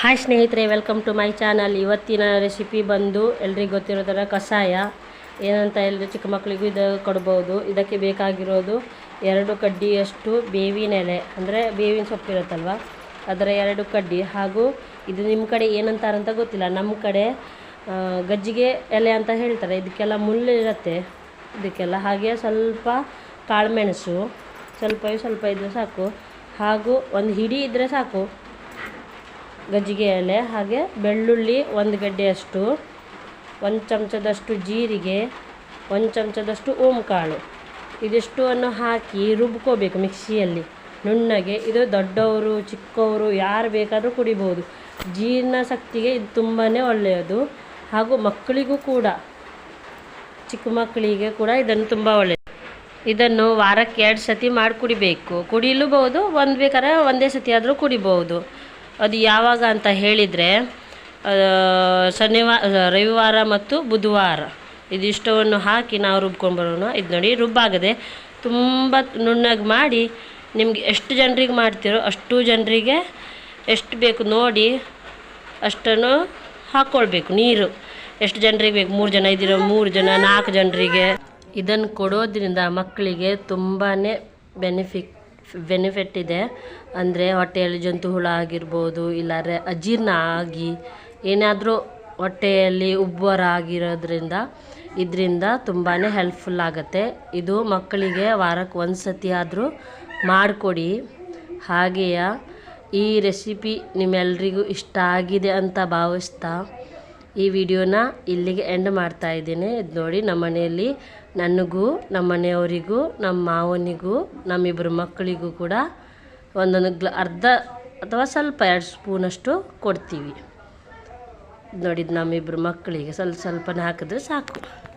Hi ಸ್ನೇಹಿತರೆ welcome to my channel ಇವತ್ತಿನ recipe ಬಂದು ಎಲ್ರಿಗೂ ಗೊತ್ತಿರೋ ಕಷಾಯ. ಏನಂತ ಹೇಳಿದ್ರೆ ಚಿಕ್ಕ ಮಕ್ಕಳಿಗೂ ಇದು ಕೊಡ್ಬೋದು. ಇದಕ್ಕೆ ಬೇಕಾಗಿರೋದು ಎರಡು ಕಡ್ಡಿಯಷ್ಟು ಬೇವಿನ ಎಲೆ. ಅಂದರೆ ಬೇವಿನ ಸೊಪ್ಪಿರುತ್ತಲ್ವ ಅದರ ಎರಡು ಕಡ್ಡಿ. ಹಾಗೂ ಇದು ನಿಮ್ಮ ಕಡೆ ಏನಂತಾರಂತ ಗೊತ್ತಿಲ್ಲ. ನಮ್ಮ ಕಡೆ ಗಜ್ಜಿಗೆ ಎಲೆ ಅಂತ ಹೇಳ್ತಾರೆ. ಇದಕ್ಕೆಲ್ಲ ಮುಳ್ಳು ಇರುತ್ತೆ. ಇದಕ್ಕೆಲ್ಲ ಹಾಗೆ ಸ್ವಲ್ಪ ಕಾಳುಮೆಣಸು. ಸ್ವಲ್ಪ ಸ್ವಲ್ಪ ಇದ್ದರೆ ಸಾಕು. ಹಾಗೂ ಒಂದು ಹಿಡಿ ಇದ್ದರೆ ಸಾಕು. ಗಜ್ಜಿಗೆ ಎಲೆ, ಹಾಗೆ ಬೆಳ್ಳುಳ್ಳಿ ಒಂದು ಗಡ್ಡೆಯಷ್ಟು, ಒಂದು ಚಮಚದಷ್ಟು ಜೀರಿಗೆ, ಒಂದು ಚಮಚದಷ್ಟು ಓಂಕಾಳು. ಇದಿಷ್ಟುವನ್ನು ಹಾಕಿ ರುಬ್ಕೋಬೇಕು ಮಿಕ್ಸಿಯಲ್ಲಿ. ನುಣ್ಣಗೆ, ಇದು ದೊಡ್ಡವರು, ಚಿಕ್ಕವರು, ಯಾರು ಬೇಕಾದರೂ ಕುಡಿಬೋದು. ಜೀರ್ಣಶಕ್ತಿಗೆ ಇದು ತುಂಬಾ ಒಳ್ಳೆಯದು. ಹಾಗೂ ಮಕ್ಕಳಿಗೂ ಕೂಡ, ಚಿಕ್ಕ ಮಕ್ಕಳಿಗೆ ಕೂಡ ಇದನ್ನು ತುಂಬ ಒಳ್ಳೆಯದು. ಇದನ್ನು ವಾರಕ್ಕೆ ಎರಡು ಸತಿ ಮಾಡಿ ಕುಡಿಬೇಕು. ಕುಡಿಲೂಬಹುದು, ಒಂದು ಬೇಕಾದ್ರೆ ಒಂದೇ ಸತಿ ಆದರೂ ಕುಡಿಬಹುದು ಅದು ಯಾವಾಗ ಅಂತ ಹೇಳಿದರೆ ಶನಿವಾರ ರವಿವಾರ ಮತ್ತು ಬುಧವಾರ. ಇದಿಷ್ಟವನ್ನು ಹಾಕಿ ನಾವು ರುಬ್ಕೊಂಡು ಬರೋಣ. ಇದು ನೋಡಿ ರುಬ್ಬಾಗದೆ ತುಂಬ ನುಣ್ಣಗೆ ಮಾಡಿ ನಿಮಗೆ ಎಷ್ಟು ಜನರಿಗೆ ಮಾಡ್ತೀರೋ ಅಷ್ಟು ಜನರಿಗೆ ಎಷ್ಟು ಬೇಕು ನೋಡಿ ಅಷ್ಟನ್ನು ಹಾಕ್ಕೊಳ್ಬೇಕು ನೀರು. ಎಷ್ಟು ಜನರಿಗೆ ಬೇಕು? ಮೂರು ಜನ ಇದ್ದೀರೋ? ಮೂರು ಜನ, ನಾಲ್ಕು ಜನರಿಗೆ. ಇದನ್ನು ಕೊಡೋದ್ರಿಂದ ಮಕ್ಕಳಿಗೆ ತುಂಬಾ ಬೆನಿಫಿಟ್ ಬೆನಿಫಿಟ್ ಇದೆ. ಅಂದರೆ ಹೊಟ್ಟೆಯಲ್ಲಿ ಜಂತು ಹುಳ ಆಗಿರ್ಬೋದು, ಇಲ್ಲಾಂದರೆ ಅಜೀರ್ಣ ಆಗಿ ಏನಾದರೂ ಹೊಟ್ಟೆಯಲ್ಲಿ ಉಬ್ಬರ ಆಗಿರೋದ್ರಿಂದ ಇದರಿಂದ ತುಂಬಾ ಹೆಲ್ಪ್ಫುಲ್ ಆಗುತ್ತೆ. ಇದು ಮಕ್ಕಳಿಗೆ ವಾರಕ್ಕೆ ಒಂದು ಸತಿ ಆದರೂ ಮಾಡಿಕೊಡಿ. ಹಾಗೆಯೇ ಈ ರೆಸಿಪಿ ನಿಮ್ಮೆಲ್ಲರಿಗೂ ಇಷ್ಟ ಆಗಿದೆ ಅಂತ ಭಾವಿಸ್ತಾ ಈ ವಿಡಿಯೋನ ಇಲ್ಲಿಗೆ ಎಂಡ್ ಮಾಡ್ತಾ ಇದ್ದೀನಿ. ಇದು ನೋಡಿ ನಮ್ಮ ಮನೆಯಲ್ಲಿ ನನಗೂ ನಮ್ಮ ಮನೆಯವರಿಗೂ ನಮ್ಮ ಮಾವನಿಗೂ ನಮ್ಮಿಬ್ಬರು ಮಕ್ಕಳಿಗೂ ಕೂಡ ಒಂದೊಂದು ಗ್ಲ, ಅರ್ಧ ಅಥವಾ ಸ್ವಲ್ಪ ಎರಡು ಸ್ಪೂನಷ್ಟು ಕೊಡ್ತೀವಿ. ನೋಡಿದ್ದು ನಮ್ಮಿಬ್ಬರು ಮಕ್ಕಳಿಗೆ ಸ್ವಲ್ಪ, ಸ್ವಲ್ಪನೇ ಹಾಕಿದ್ರೆ ಸಾಕು.